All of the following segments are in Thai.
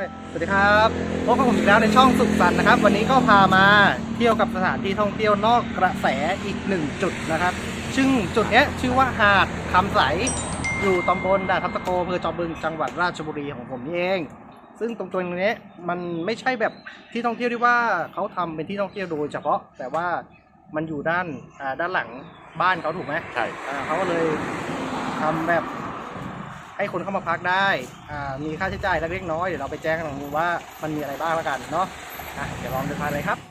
ด้วยสวัสดีครับพบกับผมอีกแล้วในช่องสุขสันต์นะครับ วันนี้ก็พามาเที่ยวกับสถานที่ท่องเที่ยวนอกกระแสอีกหนึ่งจุดนะครับ ซึ่งจุดเนี้ยชื่อว่าหาดคำใสอยู่ตำบลด่านทับตะโกอำเภอจอมบึงจังหวัดราชบุรีของผมนี่เอง ซึ่งตรงตรงนี้มันไม่ใช่แบบที่ท่องเที่ยวที่ว่าเขาทำเป็นที่ท่องเที่ยวโดยเฉพาะแต่ว่ามันอยู่ด้านอ่าด้านหลังบ้านเขาถูกไหมใช่อ่าเขาก็เลยทำแบบ ให้คนเข้ามาพักได้มีค่าใช้จ่ายเล็กน้อยเดี๋ยวเราไปแจ้งกันหน่อยว่ามันมีอะไรบ้างแล้วกันเนาะะเดี๋ยวลองเดินทางเลยครับ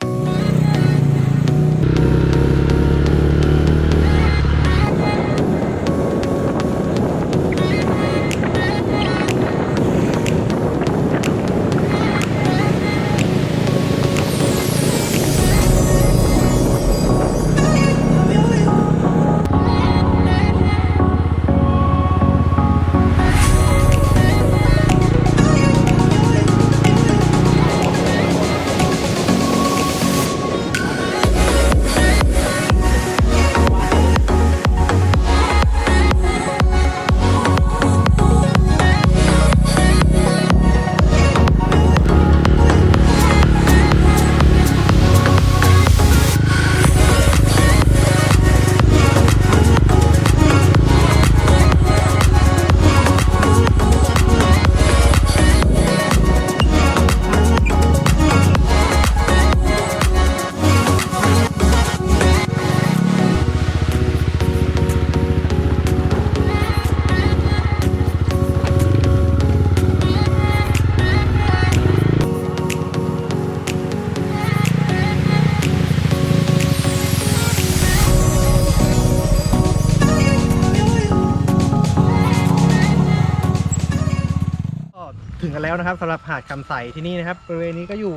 กันแล้วนะครับสำหรับหาดคำใสที่นี่นะครับบริเวณนี้ก็อยู่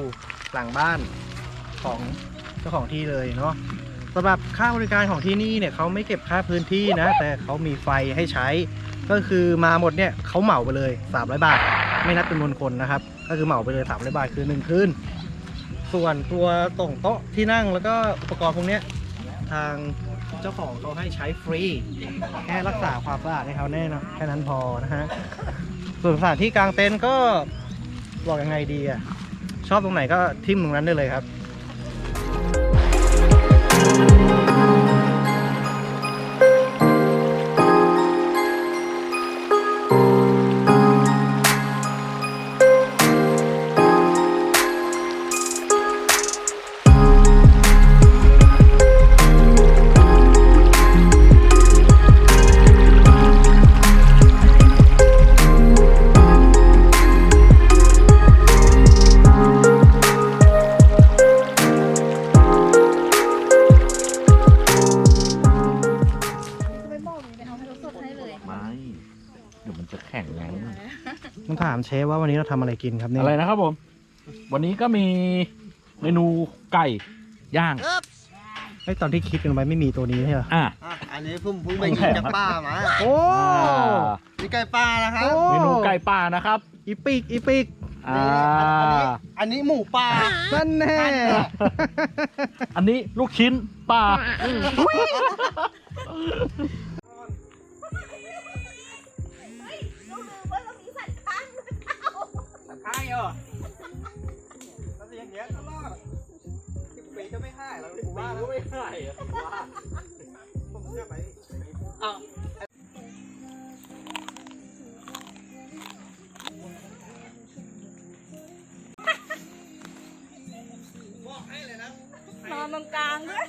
หลังบ้านของเจ้าของที่เลยเนาะสำหรับค่าบริการของที่นี่เนี่ยเขาไม่เก็บค่าพื้นที่นะ แต่เขามีไฟให้ใช้ ก็คือมาหมดเนี่ยเขาเหมาไปเลย 300 บาท ไม่นับจำนวนคนนะครับ ก็คือเหมาไปเลย300บาทคือหนึ่งคืนส่วนตัวตรงโต๊ะที่นั่งแล้วก็อุปกรณ์พวกนี้ทางเจ้าของเขาให้ใช้ฟรี แค่รักษาความสะอาดให้เขาแน่นะแค่นั้นพอนะฮะ ส่วนสถานที่กลางเต็นท์ก็บอกยังไงดีอะชอบตรงไหนก็ทิมตรงนั้นได้เลยครับ ต้องถามเชฟว่าวันนี้เราทำอะไรกินครับเนี่ยอะไรนะครับผม วันนี้ก็มีเมนูไก่ย่าง ไอ้ยตอนที่คิดกันไว้ไม่มีตัวนี้ใช่เหรออะอะอันนี้ผมเพิ่งไปยิงจากป้ามาโอ้นี่ไก่ป้านะครับโอ้เมนูไก่ป่านะครับ อีปิกอีปิกอ่านี่อันนี้หมูป่านั่นแน่อันนี้ลูกชิ้นป่า ใช่เหรอแล้วอย่างเงี้ยตลอดสิบปีจะไม่ให้แล้วกูว่าแล้วไม่ได้อะผมเชื่อไปนอนตรงกลางด้วย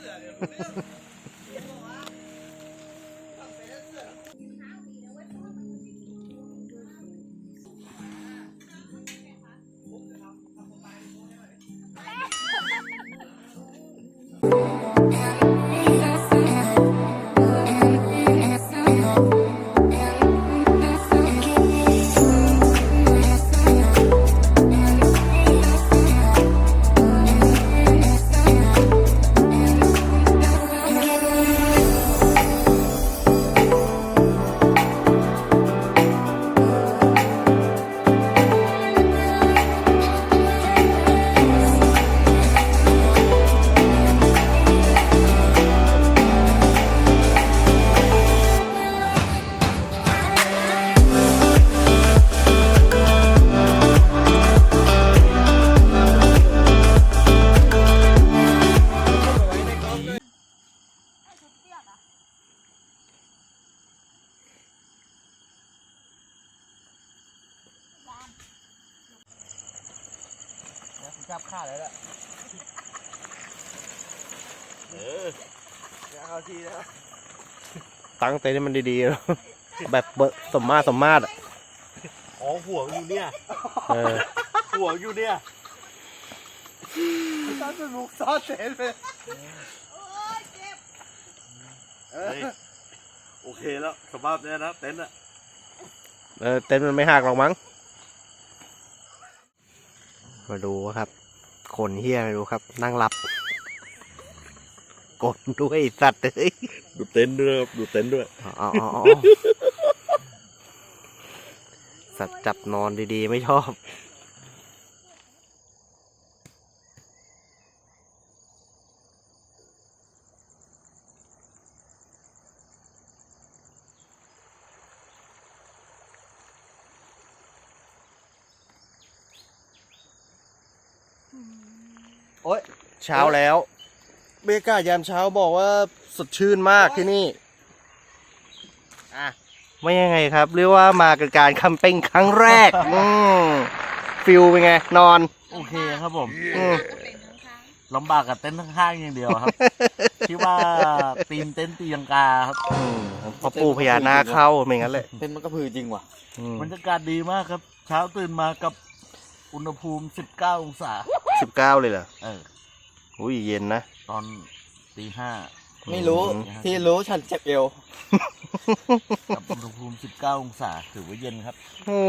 เออเอาทีนะตั้งเต็นท์ให้มันดีๆแล้วแบบเบอร์สมมาตรสมมาตรอะอ๋อห่วงอยู่เนี่ยเออห่วงอยู่เนี่ยซ่อนสนุกซ่อนเต็นท์เลยเฮ้ยโอเคแล้วสภาพเนี้ยนะเต็นท์อะเออเต็นท์มันไม่หักหรอกมั้งมาดูครับ คนเฮียไม่รู้ครับ นั่งหลับ กดด้วยไอ้สัตว์เอ้ยดูเต็นท์ด้วยครับดูเต็นท์ด้วยอ๋ออ๋ออ๋อสัตว์จับนอนดีๆ ไม่ชอบโอ๊ยเช้าแล้ว บรรยากาศยามเช้าบอกว่าสดชื่นมากที่นี่อะไม่ยังไงครับ เรียกว่ามากับการคัมเป้งครั้งแรก อืมฟิลเป็นไง นอน โอเคครับผมอืมเป็นข้างลำบากกับเต็นท์ข้างๆอย่างเดียวครับ คิดว่าตีนเต็นท์ตีลังกาครับอืมพอปูพญานาคเข้าไม่งั้นเลยเต็นท์มันก็พือจริงว่ะอืมบรรยากาศดีมากครับ เช้าตื่นมากับอุณหภูมิ 19 องศา สิบเก้าเลยเหรอเออ อุ้ยเย็นนะ ตอนตีห้าไม่รู้อืมที่รู้ฉันเจ็บเอวกับอุณหภูมิ19องศาถือว่าเย็นครับโอ้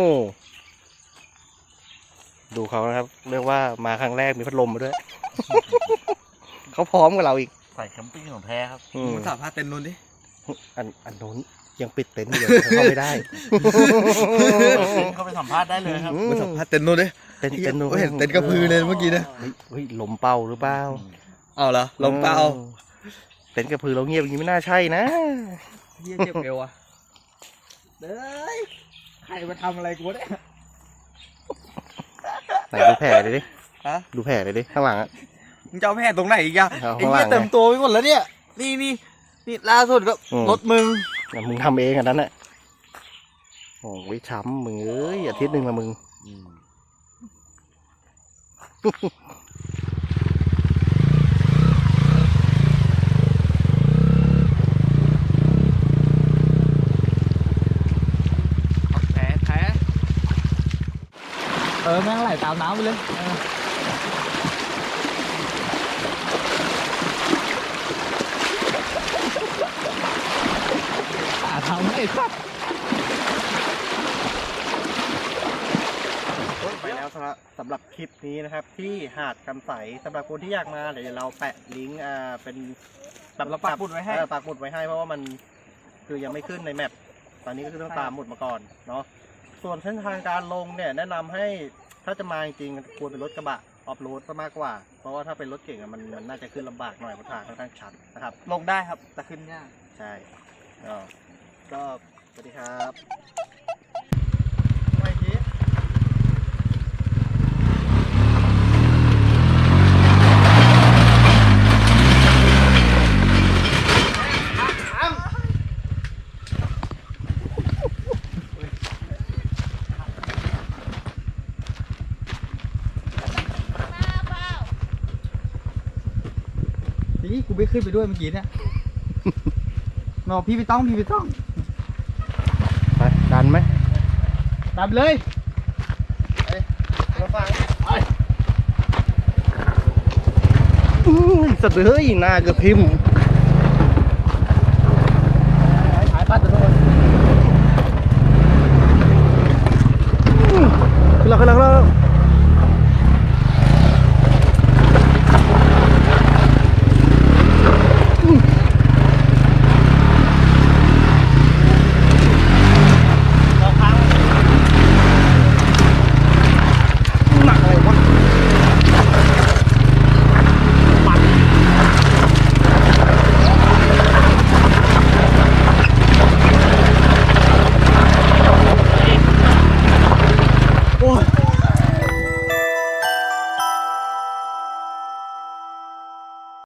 ดูเขานะครับ เรียกว่ามาครั้งแรกมีพัดลมมาด้วย เขาพร้อมกับเราอีกใส่แคมปิ้งของแท้ครับอืมมึงถามพาเต็นท์นู้นดิอันอันนู้นยังปิดเต็นท์อยู่เข้าไม่ได้เข้าไปสัมภาษณ์ได้เลยครับอืมึงถามพาเต็นท์นู้นดิเต็นท์เต็นท์นู้นเห็นเต็นท์กระพือเลยเมื่อกี้นะเฮ้ยเฮ้ยลมเป่าหรือเปล่า เอาเหรอลงเปล่าออเต็นท์กระพือเราเงียบอย่างนี้ไม่น่าใช่นะเฮียเจ็บเอวอะเด้ยใครมาทำอะไรกูเนี่ยไหนดูแผลเลยดิฮะดูแผลเลยดิข้างหลังอะ มึงจะเอาแพทย์ตรงไหนอีกอะเอาไอ้ข้างหลัเหี้ยงไงเต็มตัวไปหมดแล้วเนี่ย นี่นี่นี่ล่าสุดก็อืมรถมึงอะมึงทำเองอันนั้นแหละโอ้ยช้ำมึงเอ้ยอาทิตย์หนึ่งละมึง แผลแผลเออแม่งไหลตามน้ำไปเลยเออหาทำไอ้สัสไปแล้วสำหรับสำหรับคลิปนี้นะครับ ที่หาดคำใสสำหรับคนที่อยากมาเดี๋ยวเราแปะลิงก์อ่าเป็นแบบเราปักหมุดไว้ให้ เออปักหมุดไว้ให้เพราะว่ามันคือยังไม่ขึ้นในแมปตอนนี้ก็คือต้องตามหมุดมาก่อนเนาะ ส่วนเส้นทางการลงเนี่ยแนะนำให้ถ้าจะมาจริงๆควรเป็นรถกระบะออฟโรดซะมากกว่า เพราะว่าถ้าเป็นรถเก่งอะมันมันน่าจะขึ้นลำบากหน่อยเพราะทางค่อนข้างชันนะครับ ลงได้ครับ แต่ขึ้นยาก ใช่ก็ก็สวัสดีครับ ไปที นี่กูไม่ ขึ้นไปด้วยเมื่อกี้เนี่ยนอพี่ไม่ต้องพี่ไม่ต้องไปดันไหมตามเลยมาฟังอื้อสะเดือยหน้าเกือบพิมพ์